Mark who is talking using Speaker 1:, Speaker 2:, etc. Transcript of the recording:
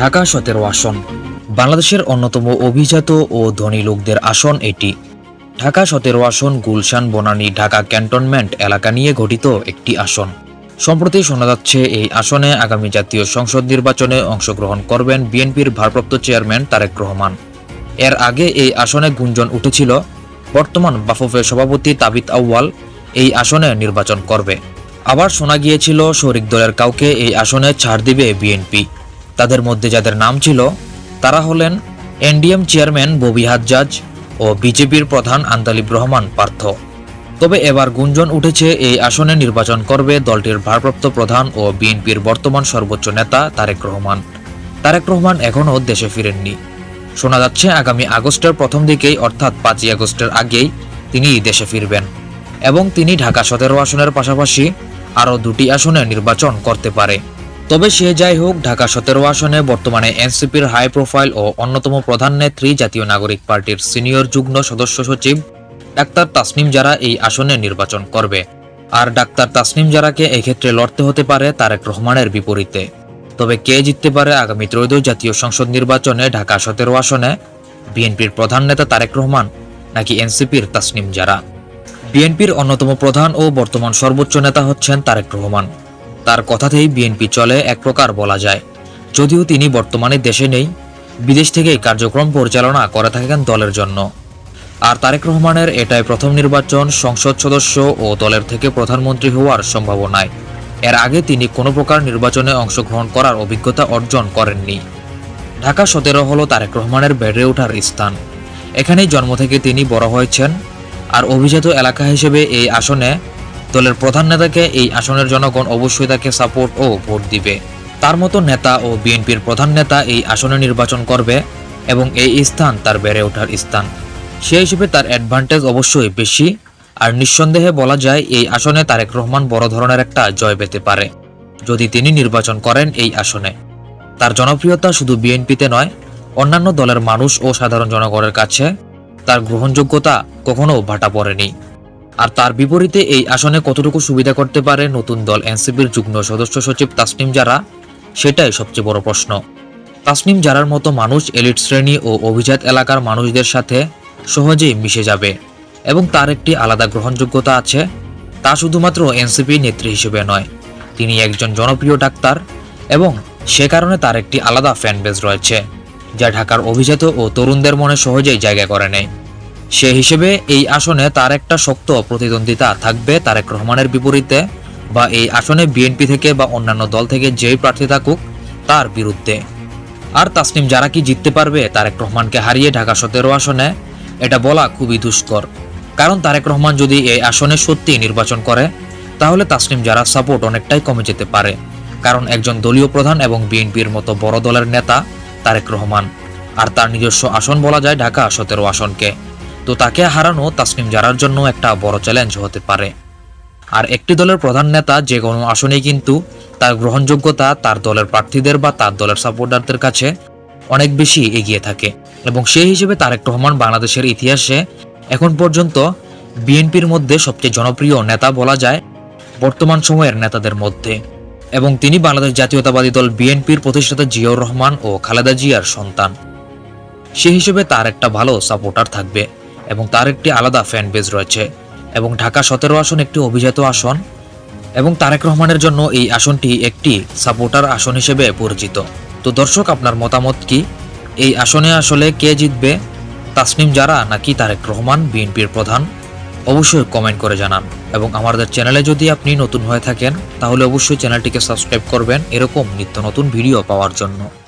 Speaker 1: ঢাকা সতেরো আসন। বাংলাদেশের অন্যতম অভিজাত ও ধনী লোকদের আসন এটি। ঢাকা সতেরো আসন গুলশান বনানী ঢাকা ক্যান্টনমেন্ট এলাকা নিয়ে গঠিত একটি আসন। সম্প্রতি শোনা যাচ্ছে, এই আসনে আগামী জাতীয় সংসদ নির্বাচনে অংশগ্রহণ করবেন বিএনপির ভারপ্রাপ্ত চেয়ারম্যান তারেক রহমান। এর আগে এই আসনে গুঞ্জন উঠেছিল, বর্তমান বাফুফের সভাপতি তাবিত আউয়াল এই আসনে নির্বাচন করবে। আবার শোনা গিয়েছিল, শরিক দলের কাউকে এই আসনে ছাড় দিবে বিএনপি। তাদের মধ্যে যাদের নাম ছিল, তারা হলেন এনডিএম চেয়ারম্যান ববি হাজ্জাজ ও বিজেপির প্রধান আন্দালিব রহমান পার্থ। তবে এবার গুঞ্জন উঠেছে, এই আসনে নির্বাচন করবে দলটির ভারপ্রাপ্ত প্রধান ও বিএনপির বর্তমান সর্বোচ্চ নেতা তারেক রহমান। তারেক রহমান এখনও দেশে ফিরেননি। শোনা যাচ্ছে, আগামী আগস্টের প্রথম দিকেই, অর্থাৎ পাঁচই আগস্টের আগেই, তিনি দেশে ফিরবেন এবং তিনি ঢাকা সতেরো আসনের পাশাপাশি আরও দুটি আসনে নির্বাচন করতে পারে। তবে সে যাই হোক, ঢাকা সতেরো আসনে বর্তমানে এনসিপির হাই প্রোফাইল ও অন্যতম প্রধান নেত্রী জাতীয় নাগরিক পার্টির সিনিয়র যুগ্ম সদস্য সচিব ডাক্তার তাসনিম যারা এই আসনে নির্বাচন করবে। আর ডাক্তার তাসনিম জারাকে এক্ষেত্রে লড়তে হতে পারে তারেক রহমানের বিপরীতে। তবে কে জিততে পারে আগামী ত্রয়োদশ জাতীয় সংসদ নির্বাচনে ঢাকা সতেরো আসনে? বিএনপির প্রধান নেতা তারেক রহমান নাকি এনসিপির তাসনিম যারা বিএনপির অন্যতম প্রধান ও বর্তমান সর্বোচ্চ নেতা হচ্ছেন তারেক রহমান। তার কথাতেই বিএনপি চলে এক প্রকার বলা যায়। যদিও তিনি বর্তমানে দেশে নেই, বিদেশ থেকেই কার্যক্রম পরিচালনা করে থাকেন দলের জন্য। আর তারেক রহমানের এটাই প্রথম নির্বাচন সংসদ সদস্য ও দলের থেকে প্রধানমন্ত্রী হওয়ার সম্ভাবনায়। এর আগে তিনি কোনো প্রকার নির্বাচনে অংশগ্রহণ করার অভিজ্ঞতা অর্জন করেননি। ঢাকা সতেরো হলো তারেক রহমানের বেড়ে ওঠার স্থান। এখানেই জন্ম থেকে তিনি বড় হয়েছেন। আর অভিজাত এলাকা হিসেবে এই আসনে দলের প্রধান নেতাকে এই আসনের জনগণ অবশ্যই তাকে সাপোর্ট ও ভোট দিবে। তার মতো নেতা ও বিএনপির প্রধান নেতা এই আসনে নির্বাচন করবে এবং এই স্থান তার বেড়ে ওঠার স্থান। সেই হিসেবে তার অ্যাডভান্টেজ অবশ্যই বেশি। আর নিঃসন্দেহে বলা যায়, এই আসনে তারেক রহমান বড় ধরনের একটা জয় পেতে পারে, যদি তিনি নির্বাচন করেন এই আসনে। তার জনপ্রিয়তা শুধু বিএনপিতে নয়, অন্যান্য দলের মানুষ ও সাধারণ জনগণের কাছে তার গ্রহণযোগ্যতা কখনো ভাটা পড়েনি। আর তার বিপরীতে এই আসনে কতটুকু সুবিধা করতে পারে নতুন দল এনসিপির যুগ্ম সদস্য সচিব তাসনিম যারা সেটাই সবচেয়ে বড় প্রশ্ন। তাসনিম জারার মতো মানুষ এলিট শ্রেণি ও অভিজাত এলাকার মানুষদের সাথে সহজেই মিশে যাবে এবং তার একটি আলাদা গ্রহণযোগ্যতা আছে। তা শুধুমাত্র এনসিপি নেত্রী হিসেবে নয়, তিনি একজন জনপ্রিয় ডাক্তার এবং সে কারণে তার একটি আলাদা ফ্যান বেজ রয়েছে, যা ঢাকার অভিজাত ও তরুণদের মনে সহজেই জায়গা করে নেয়। সে হিসেবে এই আসনে তার একটা শক্ত প্রতিদ্বন্দ্বিতা থাকবে তারেক রহমানের বিপরীতে বা এই আসনে বিএনপি থেকে বা অন্যান্য দল থেকে যেই প্রার্থী থাকুক, তার বিরুদ্ধে। আর তাসনিম যারা কি জিততে পারবে তারেক রহমানকে হারিয়ে ঢাকা সতেরো আসনে, এটা বলা খুবই দুষ্কর। কারণ তারেক রহমান যদি এই আসনে সত্যি নির্বাচন করে, তাহলে তাসনিম যারা সাপোর্ট অনেকটাই কমে যেতে পারে। কারণ একজন দলীয় প্রধান এবং বিএনপির মতো বড় দলের নেতা তারেক রহমান। আর তার নিজস্ব আসন বলা যায় ঢাকা সতেরো আসনকে। তো তাকে হারানো তাসনিম জারার জন্য একটা বড় চ্যালেঞ্জ হতে পারে। আর একটি দলের প্রধান নেতা যে কোনো আসনেই কিন্তু তার গ্রহণযোগ্যতা, তার দলের প্রার্থীদের বা তার দলের সাপোর্টারদের কাছে অনেক বেশি এগিয়ে থাকে। এবং সেই হিসেবে তারেক রহমান বাংলাদেশের ইতিহাসে এখন পর্যন্ত বিএনপির মধ্যে সবচেয়ে জনপ্রিয় নেতা বলা যায় বর্তমান সময়ের নেতাদের মধ্যে। এবং তিনি বাংলাদেশ জাতীয়তাবাদী দল বিএনপির প্রতিষ্ঠাতা জিয়াউর রহমান ও খালেদা জিয়ার সন্তান। সে হিসেবে তার একটা ভালো সাপোর্টার থাকবে। এবং তার একটি আলাদা ফ্যান বেজ রয়েছে এবং ঢাকা সতেরো আসন একটি অভিজাত আসন এবং তারেক রহমানের জন্য এই আসনটি একটি সাপোর্টার আসন হিসেবে পরিচিত। তো দর্শক, আপনার মতামত কি? এই আসনে আসলে কে জিতবে? তাসনিম যারা নাকি তারেক রহমান বিএনপির প্রধান? অবশ্যই কমেন্ট করে জানান। এবং আমাদের চ্যানেলে যদি আপনি নতুন হয়ে থাকেন, তাহলে অবশ্যই চ্যানেলটিকে সাবস্ক্রাইব করবেন। এরকম নিত্য নতুন ভিডিও পাওয়ার জন্য।